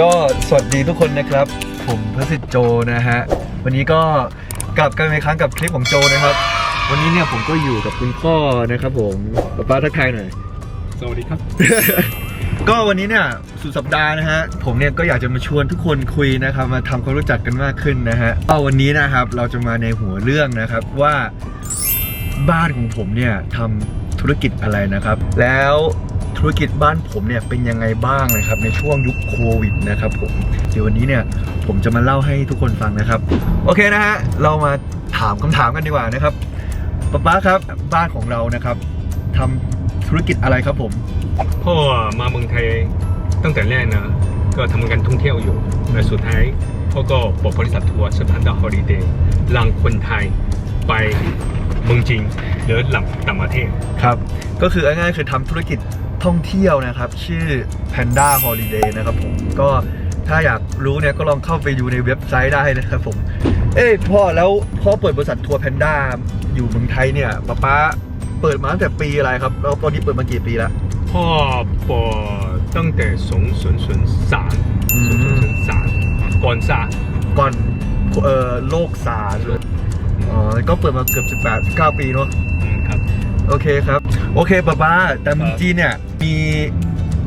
ก็สวัสดีทุกคนนะครับ ผมพระสิทธิ์โจนะฮะ วันนี้ก็กลับกันอีกครั้งกับคลิปของโจนะครับ วันนี้เนี่ยผมก็อยู่กับคุณพ่อนะครับ ผมป๊าป้าทักทายหน่อย สวัสดีครับ ก็วันนี้เนี่ยสุดสัปดาห์นะฮะผมเนี่ยก็อยากจะมาชวนทุกคนคุยนะครับมาทำความรู้จักกันมากขึ้นนะฮะก็วันนี้นะครับเราจะมาในหัวเรื่องนะครับว่าบ้านของผมเนี่ยทำธุรกิจอะไรนะครับ แล้ว ธุรกิจบ้านผมเนี่ยเป็นยังไงบ้างนะครับในช่วงยุคโควิดนะครับผมเดี๋ยววันนี้เนี่ยผมจะมาเล่าให้ทุกคนฟังนะครับ โอเคนะฮะเรามาถามคำถามกันดีกว่านะครับป๊าป๊าครับบ้านของเรานะครับทำธุรกิจอะไรครับผมพ่อมาเมืองไทยตั้งแต่แรกนะก็ทำงานท่องเที่ยวอยู่และสุดท้ายพ่อก็บอกบริษัททัวร์สถานดาวฮอลิเดย์ลังคนไทยไปเมืองจีนหรือหลังต่างประเทศครับ ก็คือง่ายๆคือทำธุรกิจ ท่องเที่ยวนะครับ ชื่อ Panda Holiday นะครับผมก็ถ้าอยากรู้เนี่ยก็ลองเข้าไปดูในเว็บไซต์ได้นะครับผม เอ้ยพ่อแล้วพ่อเปิดบริษัททัวร์แพนด้าอยู่เมืองไทยเนี่ยป๊าป๊าเปิดมาตั้งแต่ปีอะไรครับ แล้วตอนนี้เปิดมากี่ปีแล้วพ่อบอกตั้งแต่สองศูนย์ศูนย์สามอืมสองศูนย์ศูนย์สามก่อนซาก่อนเอ่อโลกซาร์อ๋อก็เปิดมาเกือบ 18 9ปีเนาะอืมครับ โอเคครับ โอเคป้าป้าแต่เมืองจีนเนี่ย มี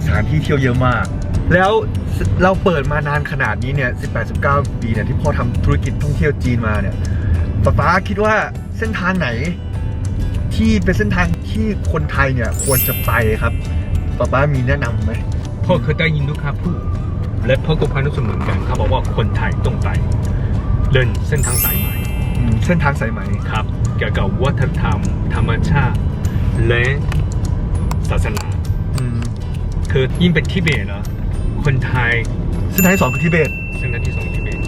สถานที่เที่ยวเยอะมาก แล้วเราเปิดมานานขนาดนี้เนี่ย 18 19 ปีเนี่ยที่พ่อทำธุรกิจท่องเที่ยวจีนมาเนี่ยป้าป้าคิดว่าเส้นทางไหน ที่เป็นเส้นทางที่คนไทยเนี่ยควรจะไปครับป้าป้ามีแนะนำไหมพ่อเคยได้ยินลูกค้าพูด และพ่อก็พันรู้สึกเหมือนกันเขาบอกว่าคนไทยต้องไปเดินเส้นทางสายไหมอืมเส้นทางสายไหม ครับเกี่ยวกับวัฒนธรรม ธรรมชาติ และศาสนาอืม คือยิ่งเป็นทิเบตเหรอคนไทยเส้นทางที่สองคือทิเบตเส้นทางที่สองทิเบต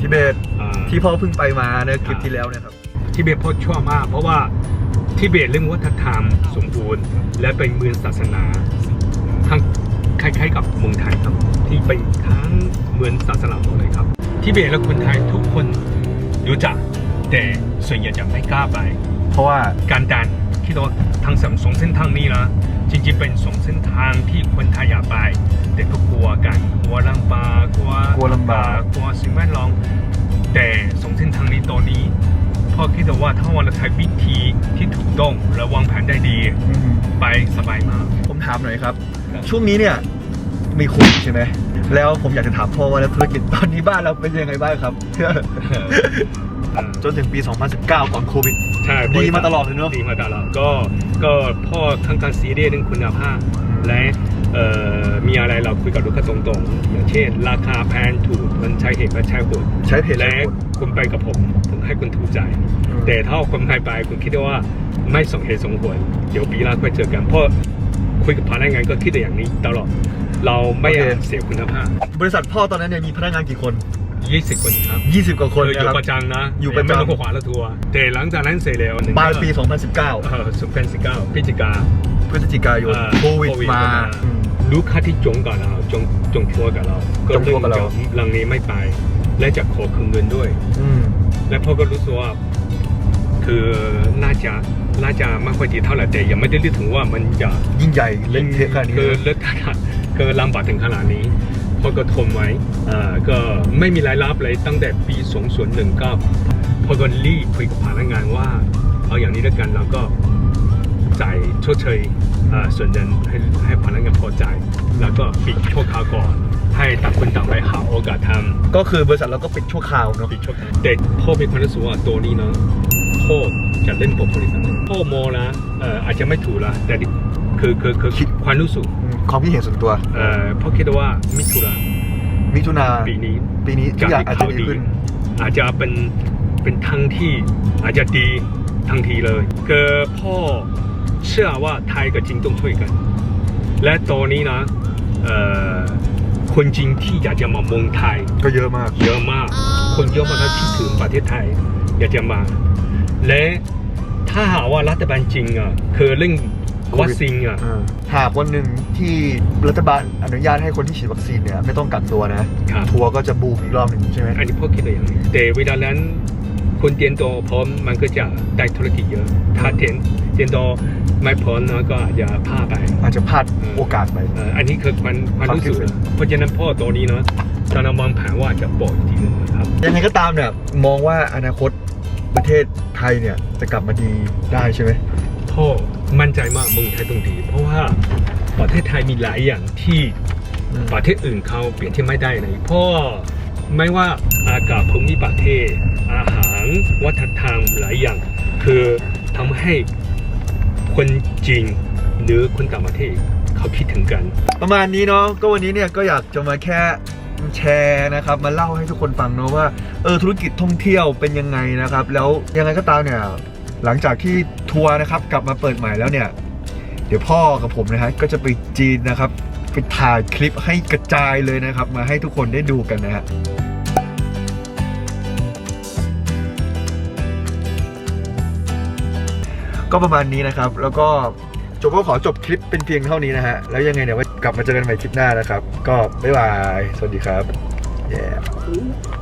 ทิเบตอ่า ที่พ่อเพิ่งไปมาในคลิปที่แล้วเนะครับ ทิเบตพ่อชอบมาก เพราะว่าทิเบตเรื่องวัฒนธรรมสมบูรณ์ และเป็นเมืองศาสนาทั้งคล้ายๆกับเมืองไทยครับ ที่เป็นทั้งเมืองศาสนาหมดเลยครับทิเบตและคนไทยทุกคนรู้จักแต่ส่วนใหญ่จะไม่กล้าไปเพราะว่าการดัน คิดว่าทางสามสองเส้นทางนี้นะจริงๆเป็นสองเส้นทางที่คนไทยอยากไป แต่ก็กลัวกันกลัวลำบากกลัวกลัวลำบากกลัวสิ่งแวดล้อมแต่สองเส้นทางนี้ตอนนี้พ่อคิดว่าถ้าวันเราใช้วิธีที่ถูกต้องและวางแผนได้ดีอืมไปสบายมาก ผมถามหน่อยครับครับ ช่วงนี้เนี่ยมีโควิดใช่ไหมแล้วผมอยากจะถามพ่อว่าแล้วธุรกิจตอนนี้บ้านเราเป็นยังไงบ้างครับ จนถึงปี 2019 ก่อนโควิด ใช่ดีมาตลอดเลยเนอะดีมาตลอดก็ก็พ่อทั้งการซีเรียสเรื่องคุณภาพ และเอ่อมีอะไรเราคุยกับลูกค้าตรงๆ อย่างเช่น ราคาแพงถูกมันใช้เหตุและใช้ผลใช้เพจและใช้คนคุณไปกับผมผมให้คุณถูกใจอืมแต่ถ้าคนไม่ไปคุณคิดว่าไม่สมเหตุสมผลเดี๋ยวปีหน้าค่อยเจอกันเพราะคุยกับพนักงานก็คิดแต่อย่างนี้ตลอดเราไม่อยากเสียคุณภาพ บริษัทพ่อตอนนั้นเนี่ยมีพนักงานกี่คน 20คนครับ20 กว่าคนเอออนะยู่ครับ ประจังนะอยู่ประจำ ไม่ต้องขวาละทัวร์แต่หลังจากนั้นเสร็จแล้วหนึ่งปลายปีเอ2019อสุพรรณสิบเก้าพฤศจิกา พฤศจิกายนอ่าโควิดโควิดมามา อืม ลูกค้าที่จงกับเราจงจงทัวร์กับเราก็จงทัวร์กับเราเริ่มจะลังนี้ไม่ไป และจะขอคืนเงินด้วย อืม และพ่อก็รู้สึกว่าคือน่าจะน่าจะไม่ค่อยดีเท่าไหร่แต่ยังไม่ได้รู้ถึงว่ามันจะยิ่งใหญ่เล่นเทะขนาดนี้คือนะเลิศขนาดก็ลำบากถึงขนาดนี้ พ่อก็ทนไว้อ่าก็ไม่มีรายรับเลยตั้งแต่ปี2019พ่อก็รีบคุยกับพนักงานว่าเอาอย่างนี้แล้วกันเราก็จ่ายชดเชยอ่าส่วนเงินให้ให้พนักงานพอใจ แล้วก็ปิดชั่วคราวก่อน ให้ต่างคนต่างไปหาโอกาสทำก็คือบริษัทเราก็ปิดชั่วคราวเนาะปิดชั่วคราวแต่พ่อมีความรู้สึกว่าตัวนี้นะพ่อจะเล่นกับบริษัทพ่อโมนะเอ่ออาจจะไม่ถูกละแต่ คือคือคือคิด ความรู้สึกอืมความคิดเห็นส่วนตัว เอ่อพ่อคิดว่ามิถุนามิถุนาปีนี้ปีนี้ทุกอย่างอาจจะดีขึ้น อาจจะเป็นเป็นทั้งที่อาจจะดีทันทีเลยคือพ่อเชื่อว่าไทยกับจีนต้องช่วยกัน และตอนนี้นะเอ่อคนจีนที่อยากจะมาเมืองไทย ก็เยอะมาก เยอะมาก คนเยอะมากที่ถึงประเทศไทยอยากจะมา และถ้าหากว่ารัฐบาลจริงอะคือเรื่อง วัคซีนอะอ่าหากวันหนึ่งที่รัฐบาลอนุญาตให้คนที่ฉีดวัคซีนเนี่ยไม่ต้องกักตัวนะครับทัวร์ก็จะบูมอีกรอบหนึ่งใช่ไหมอันนี้พ่อคิดอะไรอย่างนี้แต่เวลานั้นคนเตรียมตัวพร้อมมันก็จะได้ธุรกิจเยอะ ถ้าเตรียมเตรียมตัวไม่พร้อมนะก็อาจจะพลาดไป อาจจะพลาดโอกาสไปเอ่ออันนี้คือมันความรู้สึกความคิดเห็นเพราะฉะนั้นพ่อตัวนี้เนาะกำลังวางแผนว่าจะปล่อยอีกทีหนึงนะครับยังไงก็ตามเนี่ยมองว่าอนาคตประเทศไทยเนี่ยจะกลับมาดีได้ใช่ไหมพ่อมั่น ใจมากเมืองไทยตรงดี เพราะว่าประเทศไทยมีหลายอย่างที่อืมประเทศอื่นเขาเปลี่ยนที่ไม่ได้เลยเพราะไม่ว่าอากาศภูมิประเทศ อาหารวัฒนธรรมหลายอย่าง คือทำให้คนจีนหรือคนต่างประเทศเขาคิดถึงกัน ประมาณนี้เนาะก็วันนี้เนี่ยก็อยากจะมาแค่แชร์นะครับมาเล่าให้ทุกคนฟังเนาะว่าเออธุรกิจท่องเที่ยวเป็นยังไงนะครับ แล้วยังไงก็ตามเนี่ย หลังจากที่ทัวร์นะครับกลับมาเปิดใหม่แล้วเนี่ย เดี๋ยวพ่อกับผมนะฮะก็จะไปจีนนะครับ ไปถ่ายคลิปให้กระจายเลยนะครับ มาให้ทุกคนได้ดูกันนะฮะก็ประมาณนี้นะครับ แล้วก็จบก็ขอจบคลิปเป็นเพียงเท่านี้นะฮะ แล้วยังไงเนี่ยไว้กลับมาเจอกันใหม่คลิปหน้านะครับ ก็บ๊ายบาย สวัสดีครับ yeah.